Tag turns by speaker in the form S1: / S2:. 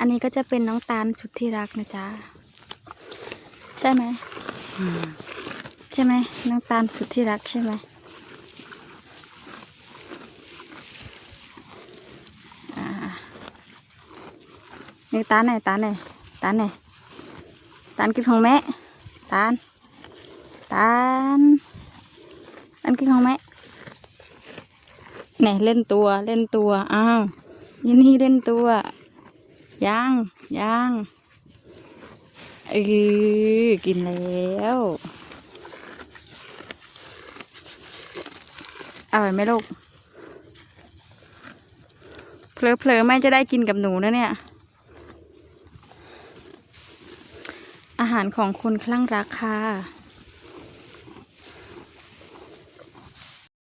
S1: อันนี้ก็จะเป็นน้องตาลสุดที่รักนะจ๊ะ ใช่ไหมมใช่ไหมน้องตาลสุดที่รักใช่ไหมอ่านี่ตาไหนตาไหนตาไหนตาลกินของแม่ตาลตาลตาลกินของแม่เนี่ยเล่นตัวเล่นตัวอ้าวยินนี่เล่นตัว ยังยังเออกินแล้วอร่อยไหมลูกเผลอๆไม่จะได้กินกับหนูนะเนี่ย อาหารของคนคลั่งรักค่ะ